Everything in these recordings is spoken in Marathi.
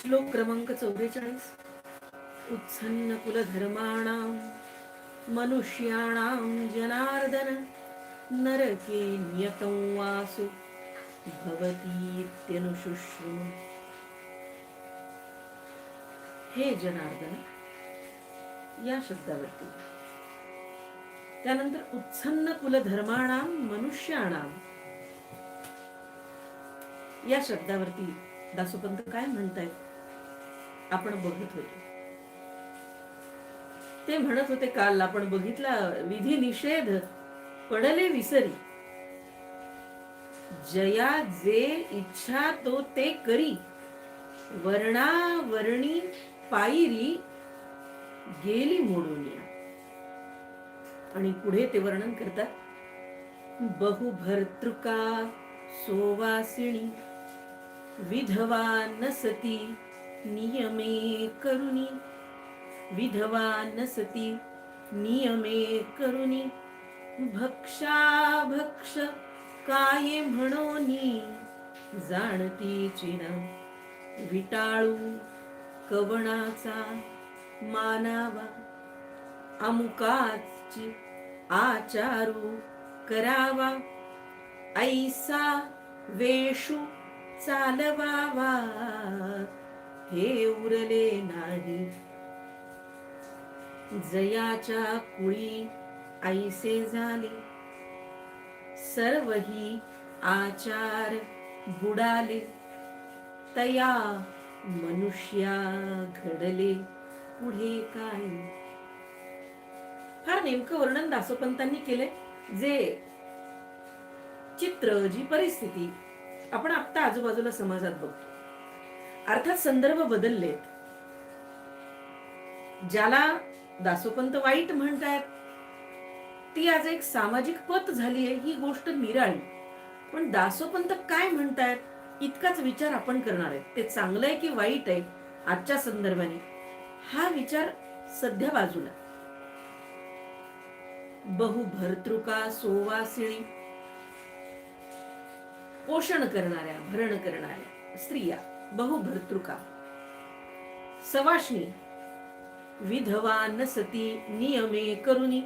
श्लोक क्रमांक चौवेचाळीस. उत्सन्न कुलधर्माणां मनुष्याणां जनार्दन नरके नियतं वासु भवतीत्यनुशुश्रू. हे जनार्दन या शब्दावरती. त्यानंतर उत्सन्न कुलधर्माणां मनुष्याणां. या शब्दावरती दासोपंत काय म्हणतायत? आपण बघत होतो. ते म्हणत होते काल आपण बघितला विधी निषेध पडले विसरी. जया जे इच्छा तो ते करी. वर्णा वर्णी पायरी गेली मोडून या. आणि पुढे ते वर्णन करतात बहुभर्तृका सोवासिणी विधवा नसती नियमे करुणी विधवा नसती नियमे करुणी भक्षा भक्ष काय म्हणोनी जाणती चिना विटाळू कवणाचा मानावा अमुकाची आचारू करावा ऐसा वेशू चालवावा. हे उरले नाही. जयाच्या कुळी ऐसे झाले. सर्वही आचार बुडाले. तया मनुष्या घडले. पुढे काय? फार नेमकं वर्णन दासोपंतांनी केले जे चित्र जी परिस्थिती आपण आता आजूबाजूला समाजात बघतो. अर्थात संदर्भ बदललेत. ज्याला दासोपंत वाईट म्हणतायत ती आज एक सामाजिक पत झाली आहे ही गोष्ट निराळी. पण दासोपंत काय म्हणतायत इतकाच विचार आपण करणार आहे ते चांगलं आहे की वाईट आहे आजच्या संदर्भाने? हा विचार सध्या बाजूला. बहु भर्तृका सोवासिणी. पोषण करणाऱ्या भरण करणाऱ्या स्त्रिया. बहुभर्तृका सवाष्णी। विधवा नसती नियमे करुणी।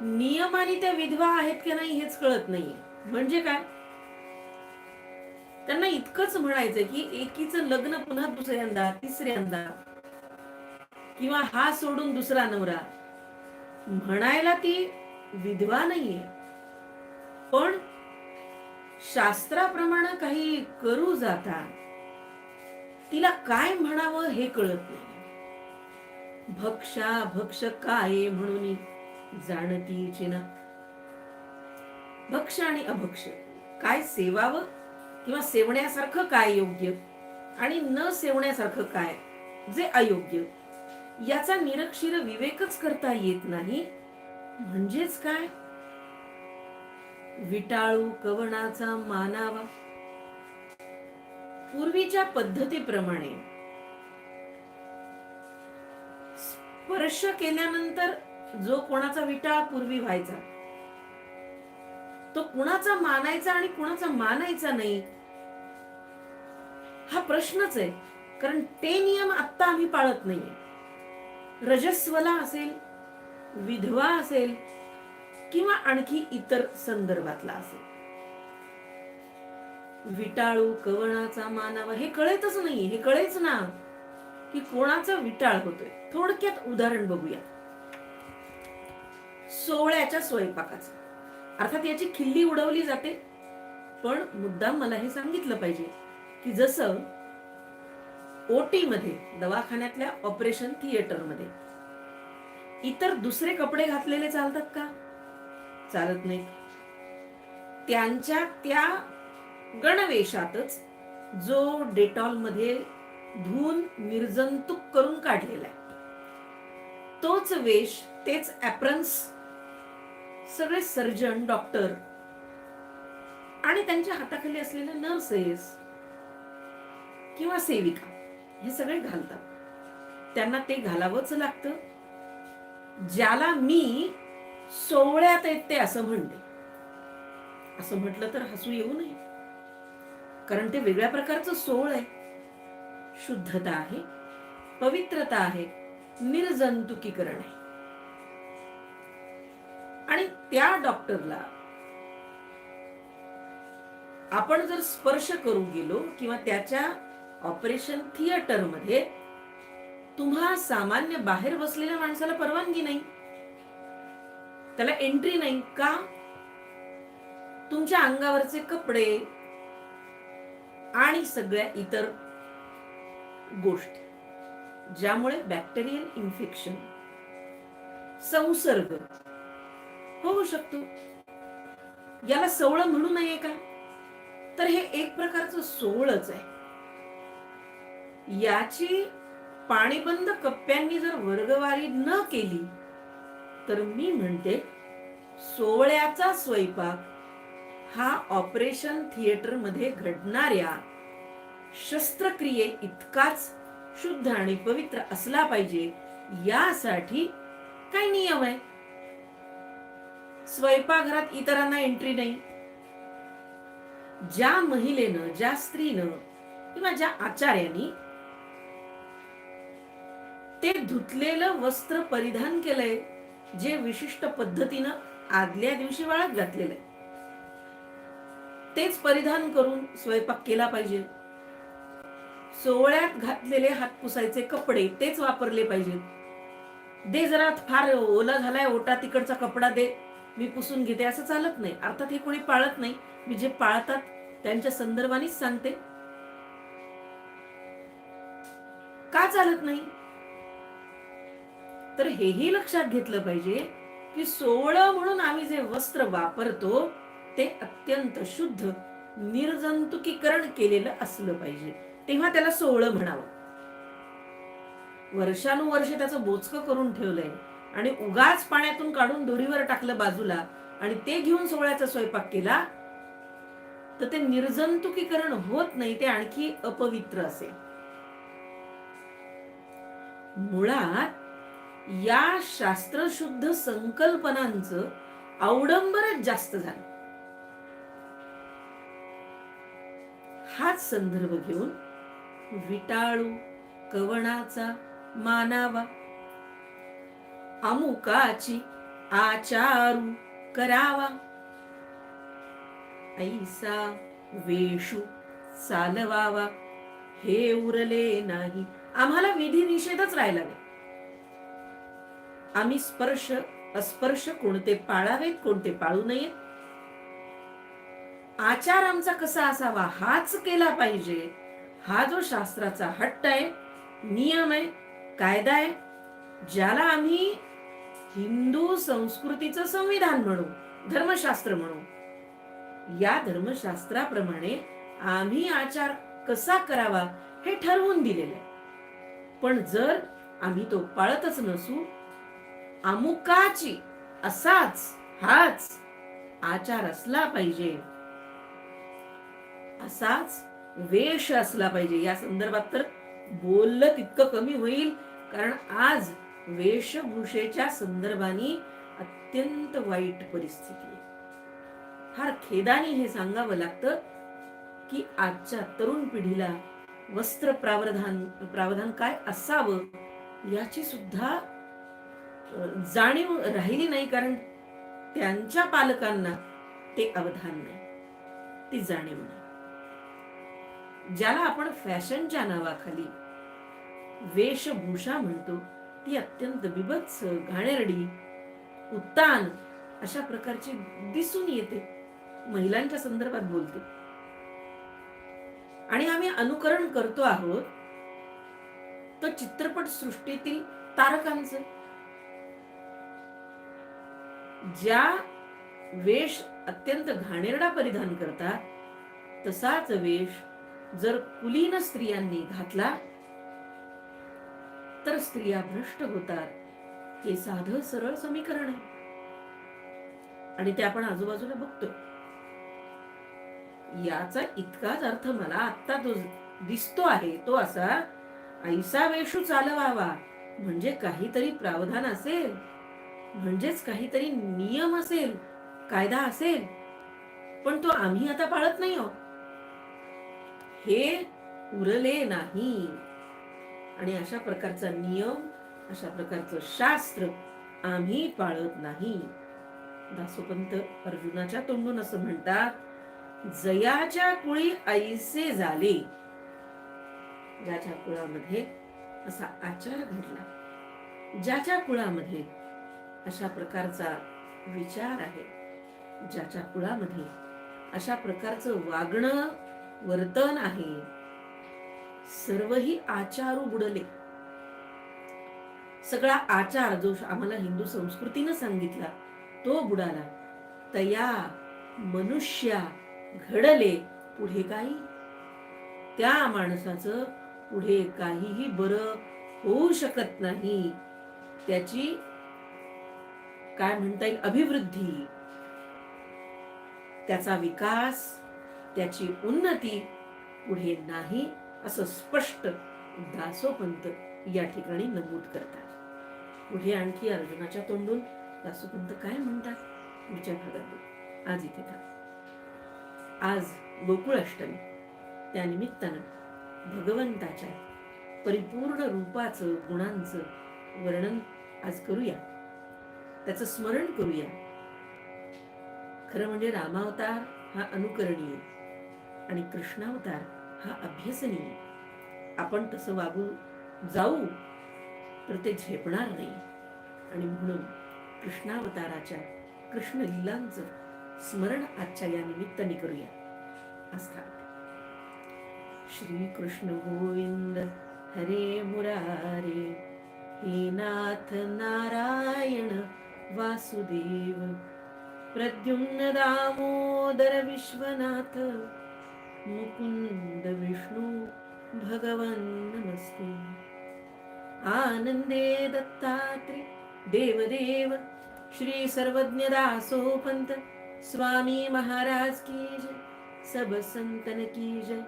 नियमाने त्या विधवा आहेत की नाही हेच कळत नाही म्हणजे काय? त्यांना इतकंच म्हणायचं की एकीचं लग्न पुन्हा दुसऱ्यांदा तिसऱ्यांदा किंवा हा सोडून दुसरा नवरा. म्हणायला ती विधवा नाहीये. पण शास्त्राप्रमाणे काही करू जाता. तिला काय म्हणावं हे कळत नाही. भक्षा भक्ष काय म्हणून जाणती चिना. भक्ष आणि अभक्ष काय सेवावं किंवा सेवण्यासारखं काय योग्य आणि न सेवण्यासारखं काय जे अयोग्य याचा निरक्षीर विवेकच करता येत नाही. म्हणजेच काय? विटाळू कवणाचा मानावा. पूर्वीच्या पद्धतीप्रमाणे स्पर्श केल्यानंतर जो कोणाचा विटाळ पूर्वी व्हायचा तो कुणाचा मानायचा आणि कुणाचा मानायचा नाही हा प्रश्नच आहे. कारण ते नियम आता आम्ही पाळत नाहीये. रजस्वला असेल विधवा असेल किंवा आणखी इतर संदर्भातला असेल. विटाळू कवणाचा मानावा हे कळतच नाही हे कळेच ना की कोणाचा विटाळ होतोय. थोडक्यात उदाहरण बघूया सोहळ्याच्या स्वयंपाकाचं. अर्थात याची खिल्ली उडवली जाते. पण मुद्दाम मला हे सांगितलं पाहिजे की जसं ओटी मध्ये दवाखान्यातल्या ऑपरेशन थिएटरमध्ये इतर दुसरे कपडे घातलेले चालतात का? चालत नाही त्यांच्या त्या गणवेशातच जो डेटॉलमध्ये धुवून निर्जंतुक करून काढलेला आहे तोच वेश तेच ॲप्रन्स सगळे सर्जन डॉक्टर आणि त्यांच्या हाताखाली असलेले नर्सेस किंवा सेविका हे सगळे घालतात. त्यांना ते घालावंच लागतं. ज्याला मी सोहळ्यात ते असं म्हणते असं म्हटलं तर हसू येऊ नये. कारण ते वेगळ्या प्रकारचं सोहळ आहे. शुद्धता आहे पवित्रता आहे निर्जंतुकीकरण आहे. आणि त्या डॉक्टरला आपण जर स्पर्श करू गेलो किंवा त्याच्या ऑपरेशन थिएटरमध्ये तुम्हा सामान्य बाहेर बसलेल्या माणसाला परवानगी नाही. त्याला एंट्री नाही का? तुमच्या अंगावरचे कपडे आणि सगळ्या इतर गोष्टी ज्यामुळे बॅक्टेरियल इन्फेक्शन संसर्ग होऊ शकतो. याला सवळ म्हणू नये का? तर हे एक प्रकारचं सोवळच आहे. याची पाणीबंद कप्प्यांनी जर वर्गवारी न केली तर मी म्हणते सोहळ्याचा स्वयंपाक हा ऑपरेशन थिएटरमध्ये घडणाऱ्या शस्त्रक्रिये इतकाच शुद्ध आणि पवित्र असला पाहिजे यासाठी काय नियम आहे. स्वयंपाकघरात इतरांना एंट्री नाही. ज्या महिलेनं ज्या स्त्रीनं किंवा ज्या आचार्यानी ते धुतलेलं वस्त्र परिधान केलंय जे विशिष्ट पद्धतीनं आदल्या दिवशी वाळत घातलेलं आहे. तेच परिधान करून स्वयंपाक केला पाहिजे. सोहळ्यात घातलेले हात पुसायचे कपडे तेच वापरले पाहिजेत. दे जरा फार ओला झालाय ओटा तिकडचा कपडा दे. मी पुसून घेते असं चालत नाही. अर्थात हे कोणी पाळत नाही. मी जे पाळतात त्यांच्या संदर्भानेच सांगते. का चालत नाही? तर हेही लक्षात घेतलं पाहिजे की सोहळं म्हणून आम्ही जे वस्त्र वापरतो ते अत्यंत शुद्ध निर्जंतुकीकरण केलेलं असलं पाहिजे. तेव्हा त्याला सोहळं म्हणावं. वर्षानुवर्ष त्याचं बोचकं करून ठेवलंय आणि उगाच पाण्यातून काढून दोरीवर टाकलं बाजूला आणि ते घेऊन सोहळ्याचा स्वयंपाक केला तर ते निर्जंतुकीकरण होत नाही ते आणखी अपवित्र असेल. मुळात या शास्त्रशुद्ध संकल्पनांचं अवडंबरच जास्त झालं. हाच संदर्भ घेऊन विटाळू कवणाचा मानावा. अमुकाची आचारू करावा. ऐसा वेशू चालवावा हे उरले नाही. आम्हाला विधी निषेधच राहिला नाही आम्ही स्पर्श अस्पर्श कोणते पाळावेत कोणते पाळू नयेत? आचार आमचा कसा असावा हाच केला पाहिजे. हा जो शास्त्राचा हट्ट आहे नियम आहे कायदा आहे ज्याला आम्ही हिंदू संस्कृतीचं संविधान म्हणू धर्मशास्त्र म्हणू. या धर्मशास्त्राप्रमाणे आम्ही आचार कसा करावा हे ठरवून दिलेलं आहे. पण जर आम्ही तो पाळतच नसू अमुकाची असाच हाच आचार असला पाहिजे. असाच वेश असला पाहिजे. या संदर्भात तर बोललं तितकं कमी होईल. कारण आज वेशभूषेच्या संदर्भाने अत्यंत वाईट परिस्थिती आहे. फार खेदाने हे सांगावं लागतं की आजच्या तरुण पिढीला वस्त्र प्रावधान प्रावधान काय असावं याची सुद्धा जाणीव राहिली नाही कारण त्यांच्या पालकांना ते अवधान नाही. ती जाणीव नाही. ज्याला आपण फॅशनच्या नावाखाली वेशभूषा म्हणतो ती अत्यंत बिभत्स घाणेरडी उत्तान अशा प्रकारची दिसून येते. महिलांच्या संदर्भात बोलते. आणि आम्ही अनुकरण करतो आहोत तो चित्रपट सृष्टीतील तारकांचं. ज्या वेश अत्यंत घाणेरडा परिधान करतात तसाच वेश जर कुलीन स्त्रियांनी घातला तर स्त्रिया भ्रष्ट होतात. हे साधं सरळ समीकरण आहे. आणि ते आपण आजूबाजूला बघतो याचा इतकाच अर्थ मला आता तो दिसतो आहे तो असा ऐसा वेशू चालवावा. म्हणजे काहीतरी प्रावधान असेल म्हणजेच काहीतरी नियम असेल कायदा असेल पण तो आम्ही आता पाळत नाही आहोत. हे उरले नाही. आणि अशा प्रकारचा नियम अशा प्रकारचं शास्त्र आम्ही पाळत नाही. दासोपंत अर्जुनाच्या तोंडून असं म्हणतात जयाच्या कुळी ऐसे झाले. ज्याच्या कुळामध्ये असा आचार घडला. ज्याच्या कुळामध्ये अशा प्रकारचा विचार आहे ज्याच्या कुळामध्ये अशा प्रकारचं वागणं वर्तन आहे. सर्वही आचारू बुडले सगळा आचार जो आम्हाला हिंदू संस्कृतीनं सांगितला तो बुडाला. तया मनुष्या घडले पुढे काही. त्या माणसाचं पुढे काहीही बरं होऊ शकत नाही. त्याची काय म्हणता येईल? अभिवृद्धी. त्याचा विकास त्याची उन्नती पुढे नाही असं स्पष्ट दासोपंत या ठिकाणी नमूद करतात. पुढे आणखी अर्जुनाच्या तोंडून दासोपंत काय म्हणतात? पुढच्या भागात आज इथे आज गोकुळ अष्टमी. त्या भगवंताच्या परिपूर्ण रूपाचं गुणांचं वर्णन आज करूया. त्याचं स्मरण करूया. खरं म्हणजे रामावतार हा अनुकरणीय आणि कृष्णावतार हा अभ्यसनीय. आपण तसं वागू जाऊ तर ते झेपणार नाही. आणि म्हणून कृष्णावताराच्या कृष्ण लीलांचं स्मरण आजच्या या निमित्ताने करूया. आज श्री कृष्ण गोविंद हरे मुरारे हे नाथ नारायण वासुदेव प्रद्युम्न दामोदर विश्वनाथ मुकुंद विष्णू भगवन् नमस्ते। आनंदे दत्तात्रे देवदेव श्री सर्वज्ञ दासोपंत स्वामी महाराज की जय सब संतन की जय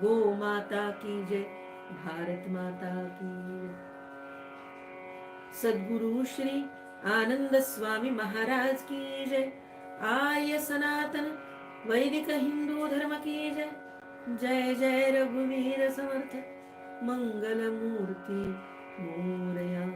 गो माता की जय भारत माता की जय। सद्गुरु श्री आनंद स्वामी महाराज की जय। आय सनातन वैदिक हिंदू धर्म की जय। जय जय रघुवीर समर्थ मंगलमूर्ती मोरया।